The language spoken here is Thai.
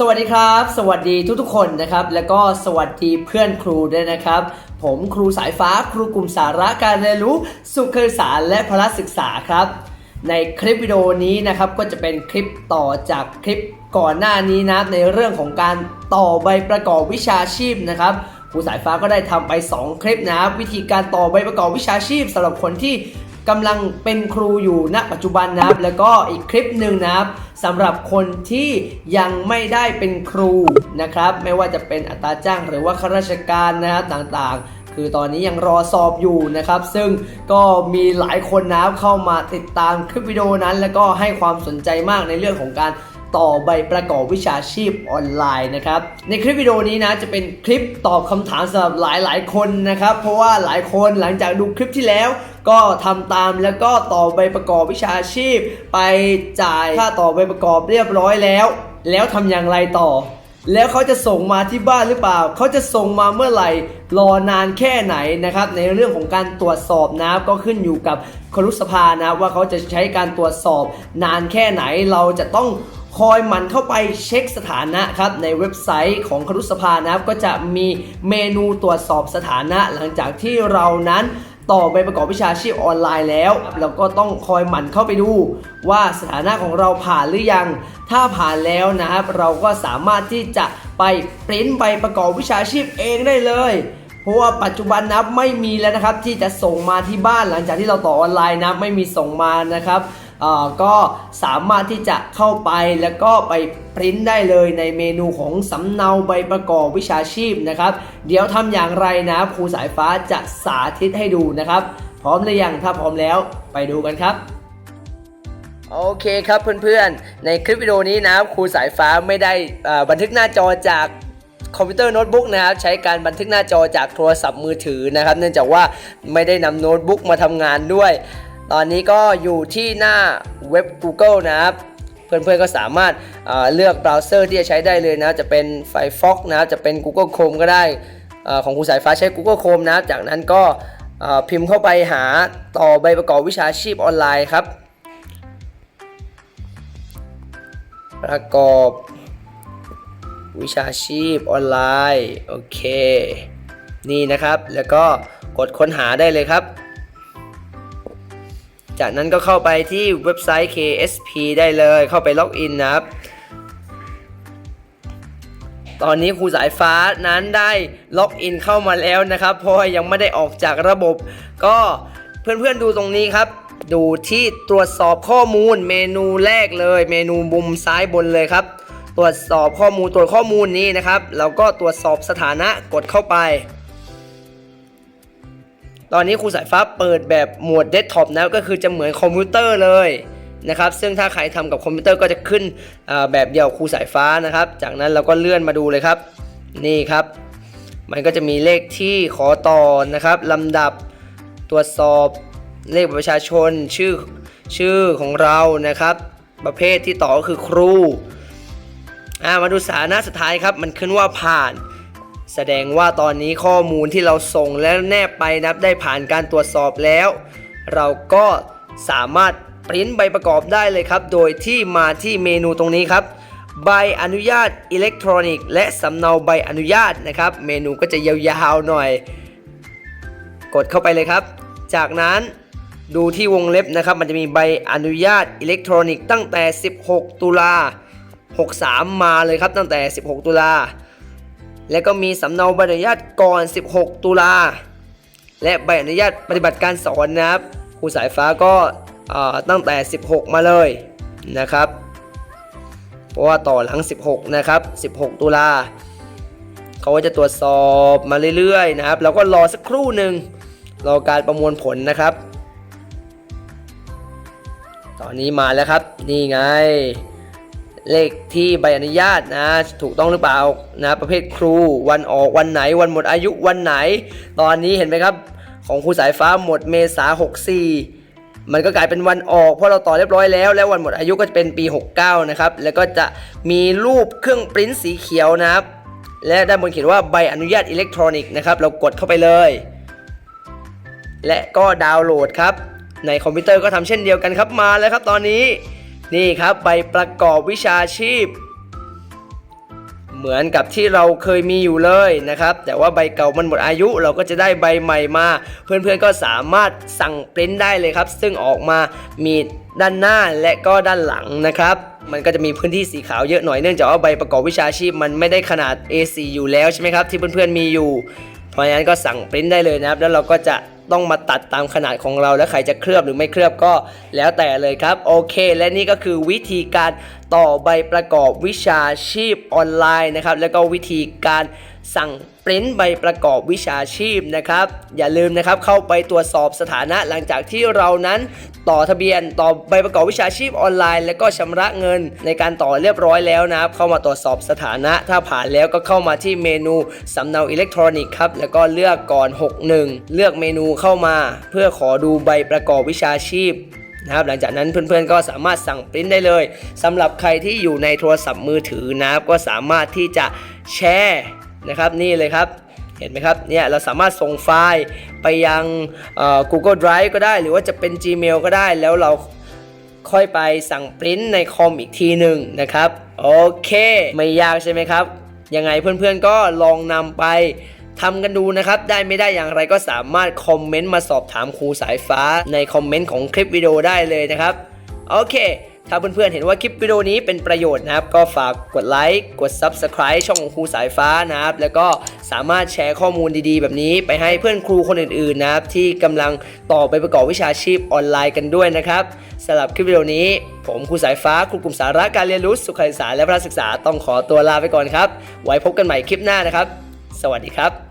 สวัสดีครับ สวัสดีทุกๆคนนะครับ แล้วก็สวัสดีเพื่อนครูด้วยนะครับ ผมครูสายฟ้าครูกลุ่มสาระการเรียนรู้ สุขศึกษาและพละศึกษาครับ ในคลิปวิดีโอนี้นะครับก็จะเป็นคลิปต่อจากคลิปก่อนหน้านี้นะในเรื่องของการต่อใบประกอบวิชาชีพนะครับครูสายฟ้าก็ได้ทำไป 2 คลิปนะครับวิธีการต่อใบประกอบวิชาชีพสำหรับคนที่ กำลังเป็นครูอยู่ณปัจจุบันนะครับ แล้วก็อีกคลิปหนึ่งนะครับสำหรับคนที่ยังไม่ได้เป็นครูนะครับ ไม่ว่าจะเป็นอัตราจ้างหรือว่าข้าราชการนะครับต่างๆ คือตอนนี้ยังรอสอบอยู่นะครับ ซึ่งก็มีหลายคนนะครับเข้ามาติดตามคลิปวิดีโอนั้น แล้วก็ให้ความสนใจมากในเรื่องของการต่อใบประกอบวิชาชีพออนไลน์นะครับ ในคลิปวิดีโอนี้นะจะเป็นคลิปตอบคำถามสำหรับหลายๆ คนนะครับ เพราะว่าหลายคนหลังจากดูคลิปที่แล้ว ก็ทำตามแล้วก็ต่อใบประกอบวิชาชีพ ไปจ่ายค่าต่อใบประกอบเรียบร้อยแล้ว แล้วทำอย่างไรต่อ แล้วเขาจะส่งมาที่บ้านหรือเปล่า เขาจะส่งมาเมื่อไหร่รอนานแค่ไหนนะครับ ในเรื่องของการตรวจสอบนะก็ขึ้นอยู่กับครุสภานะว่าเขาจะใช้การตรวจสอบ นานแค่ไหนเราจะต้องคอยหมันเข้าไปเช็คสถานะครับในเว็บไซต์ของครุสภานะครับก็จะมีเมนูตรวจสอบสถานะ หลังจากที่เรานั้น ต่อใบประกอบวิชาชีพออนไลน์แล้วเราก็ต้องคอยหมั่นเข้าไปดู ว่าสถานะของเราผ่านหรือยัง ถ้าผ่านแล้วนะครับเราก็สามารถที่จะไปปริ้นใบประกอบวิชาชีพเองได้เลยเพราะว่าปัจจุบันนะไม่มีแล้วนะครับที่จะส่งมาที่บ้านหลังจากที่เราต่อออนไลน์นะไม่มีส่งมานะครับ ก็สามารถที่จะเข้าไปแล้วก็ไปปริ้นได้เลยในเมนูของสำเนาใบประกอบวิชาชีพนะครับ เดี๋ยวทำอย่างไรนะครูสายฟ้าจะสาธิตให้ดูนะครับ พร้อมหรือยังถ้าพร้อมแล้วไปดูกันครับโอเคครับเพื่อนๆ ในคลิปวิดีโอนี้นะครับครูสายฟ้าไม่ได้บันทึกหน้าจอจากคอมพิวเตอร์โน้ตบุ๊กนะครับใช้การบันทึกหน้าจอจากโทรศัพท์มือถือนะครับ เนื่องจากว่าไม่ได้นำโน้ตบุ๊กมาทำงานด้วย ตอนนี้ก็อยู่ที่หน้าเว็บ Google นะครับ เพื่อนๆก็สามารถเอ่อเลือกเบราว์เซอร์ที่จะใช้ได้เลยนะ จะเป็น Firefox นะจะเป็น Google Chrome ก็ได้อของครูสายฟ้าใช้ Google Chrome นะจากนั้นก็พิมพ์เข้าไปหาต่อใบประกอบวิชาชีพออนไลน์ครับ ประกอบวิชาชีพออนไลน์ โอเค นี่นะครับแล้วก็กดค้นหาได้เลยครับ จากนั้นก็เข้าไปที่เว็บไซต์ KSP ได้เลยเข้าไปล็อกอินนะครับ ตอนนี้ครูสายฟ้านั้นได้ล็อกอินเข้ามาแล้วนะครับ เพราะยังไม่ได้ออกจากระบบ ก็เพื่อนๆดูตรงนี้ครับ ดูที่ตรวจสอบข้อมูลเมนูแรกเลย เมนูมุมซ้ายบนเลยครับ ตรวจสอบข้อมูลตรวจข้อมูลนี้นะครับแล้วก็ตรวจสอบสถานะกดเข้าไป ตอนนี้ครูสายฟ้าเปิดแบบหมวดเดสก์ท็อปนะก็คือจะเหมือนคอมพิวเตอร์เลยนะครับซึ่งถ้าใครทำกับคอมพิวเตอร์ก็จะขึ้นแบบเดียวครูสายฟ้านะครับ จากนั้นเราก็เลื่อนมาดูเลยครับ นี่ครับ มันก็จะมีเลขที่ขอต่อนะครับลำดับตรวจสอบเลขประชาชนชื่อชื่อของเรานะครับ ประเภทที่ต่อก็คือครูอ่ามาดูสานะสุดท้ายครับ มันขึ้นว่าผ่าน แสดงว่าตอนนี้ข้อมูลที่เราส่งและแนบไปนับได้ผ่านการตรวจสอบแล้ว เราก็สามารถปริ้นใบประกอบได้เลยครับ โดยที่มาที่เมนูตรงนี้ครับ ใบอนุญาตอิเล็กทรอนิกส์และสำเนาใบอนุญาตนะครับ เมนูก็จะยาวๆหน่อย กดเข้าไปเลยครับ จากนั้นดูที่วงเล็บนะครับ มันจะมีใบอนุญาตอิเล็กทรอนิกส์ตั้งแต่ 16 ตุลา63 มาเลยครับตั้งแต่ 16 ตุลา และก็มีสำเนาใบอนุญาตก่อน 16 ตุลา และใบอนุญาตปฏิบัติการสอนนะครับครูสายฟ้าก็ตั้งแต่ 16 มาเลยนะครับ เพราะว่าต่อหลัง 16 นะครับ 16 ตุลาเขาก็จะตรวจสอบมาเรื่อยๆนะครับเราก็รอสักครู่หนึ่งรอการประมวลผลนะครับ ตอนนี้มาแล้วครับ นี่ไง เลขที่ใบอนุญาตนะ ถูกต้องหรือเปล่านะประเภทครู วันออกวันไหน วันหมดอายุวันไหน ตอนนี้เห็นไหมครับ ของครูสายฟ้าหมดเมษา64 มันก็กลายเป็นวันออก เพราะเราต่อเรียบร้อยแล้ว แล้ววันหมดอายุก็จะเป็นปี 69 นะครับ แล้วก็จะมีรูปเครื่องปริ้นสีเขียวนะครับ และด้านบนเขียนว่าใบอนุญาตอิเล็กทรอนิกส์นะครับเรากดเข้าไปเลย และก็ดาวน์โหลดครับในคอมพิวเตอร์ก็ทำเช่นเดียวกันครับมาแล้วครับตอนนี้ นี่ครับใบประกอบวิชาชีพ เหมือนกับที่เราเคยมีอยู่เลยนะครับ แต่ว่าใบเก่ามันหมดอายุ เราก็จะได้ใบใหม่มา เพื่อนๆก็สามารถสั่งปริ้นได้เลยครับ ซึ่งออกมามีด้านหน้าและก็ด้านหลังนะครับมันก็จะมีพื้นที่สีขาวเยอะหน่อยเนื่องจากว่าใบประกอบวิชาชีพมันไม่ได้ขนาด A4 อยู่แล้วใช่ไหมครับที่เพื่อนๆมีอยู่ เพราะฉะนั้นก็สั่งปริ้นได้เลยนะครับ แล้วเราก็จะ ต้องมาตัดตามขนาดของเรา แล้วใครจะเคลือบหรือไม่เคลือบก็แล้วแต่เลยครับ โอเค และนี่ก็คือวิธีการต่อใบประกอบวิชาชีพออนไลน์นะครับ แล้วก็วิธีการสั่ง ปริ้นใบประกอบวิชาชีพนะครับ อย่าลืมนะครับเข้าไปตรวจสอบสถานะหลังจากที่เรานั้นต่อทะเบียนต่อใบประกอบวิชาชีพออนไลน์ แล้วก็ชำระเงินในการต่อเรียบร้อยแล้วนะครับ เข้ามาตรวจสอบสถานะ ถ้าผ่านแล้วก็เข้ามาที่เมนูสำเนาอิเล็กทรอนิกส์ครับแล้วก็เลือกก่อน 61 เลือกเมนูเข้ามา เพื่อขอดูใบประกอบวิชาชีพนะครับหลังจากนั้นเพื่อนๆก็สามารถสั่งปริ้นได้เลยสำหรับใครที่อยู่ในโทรศัพท์มือถือนะครับก็สามารถที่จะแชร์ นะครับนี่เลยครับเห็นไหมครับเนี่ยเราสามารถส่งไฟล์ไปยัง Google Drive ก็ได้ หรือว่าจะเป็น Gmail ก็ได้แล้วเราค่อยไปสั่งปริ้นในคอมอีกทีหนึ่งนะครับโอเค ไม่ยากใช่ไหมครับ ยังไงเพื่อนๆก็ลองนำไปทำกันดูนะครับ ได้ไม่ได้อย่างไรก็สามารถคอมเมนต์มาสอบถามครูสายฟ้าในคอมเมนต์ของคลิปวิดีโอได้เลยนะครับ โอเค ถ้าเพื่อนๆเห็นว่าคลิปวิดีโอนี้เป็นประโยชน์นะครับ ก็ฝากกดไลค์กด Subscribe ช่องของครูสายฟ้านะครับ แล้วก็สามารถแชร์ข้อมูลดีๆ แบบนี้ไปให้เพื่อนครูคนอื่นๆนะครับ ที่กำลังต่อไปประกอบวิชาชีพออนไลน์กันด้วยนะครับสำหรับคลิปวิดีโอนี้ ผมครูสายฟ้าครูกลุ่มสาระการเรียนรู้สุขศึกษาและพระศึกษาต้องขอตัวลาไปก่อนครับ ไว้พบกันใหม่คลิปหน้านะครับ สวัสดีครับ